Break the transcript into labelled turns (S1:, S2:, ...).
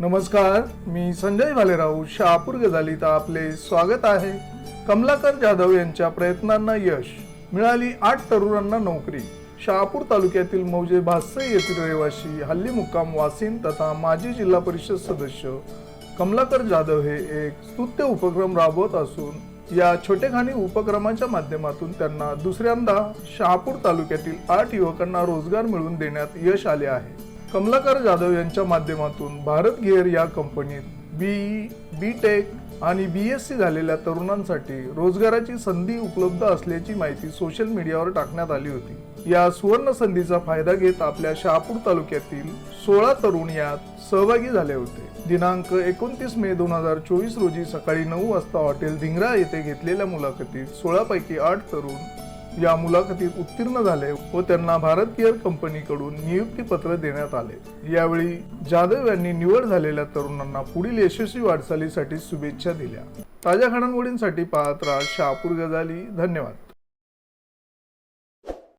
S1: नमस्कार मी संजय भालेराव शहापूर गजालीत आपले स्वागत आहे. कमलाकर जाधव यांच्या प्रयत्नांना यश. मिळाली आठ तरुणांना नोकरी. शहापूर तालुक्यातील मौजे भास्से येथील रहिवासी हल्ली मुक्काम वासिन तथा माजी जिल्हा परिषद सदस्य कमलाकर जाधव हे एक स्तुत्य उपक्रम राबवत असून या छोटेखानी उपक्रमाच्या माध्यमातून त्यांना दुसऱ्यांदा शहापूर तालुक्यातील आठ युवकांना रोजगार मिळवून देण्यात यश आले आहे. कमलाकर जाधव यांच्या माध्यमातून भारत गिअर या कंपनीत बी बी टेक आणि बी एस सी झालेल्या तरुणांसाठी रोजगाराची संधी उपलब्ध असल्याची माहिती सोशल मीडियावर टाकण्यात आली होती. या सुवर्ण संधीचा फायदा घेत आपल्या शहापूर तालुक्यातील सोळा तरुण यात सहभागी झाले होते. दिनांक एकोणतीस मे दोन हजार चोवीस रोजी सकाळी नऊ वाजता हॉटेल धिंगरा येथे घेतलेल्या मुलाखतीत सोळापैकी आठ तरुण या मुलाखतीत उत्तीर्ण झाले व त्यांना भारत केअर कंपनीकडून नियुक्ती पत्र देण्यात आले. यावेळी जाधव यांनी निवड झालेल्या तरुणांना पुढील यशस्वी वाटचालीसाठी शुभेच्छा दिल्या. ताज्या घडामोडींसाठी पाहत राहा शहापूर गजाली. धन्यवाद.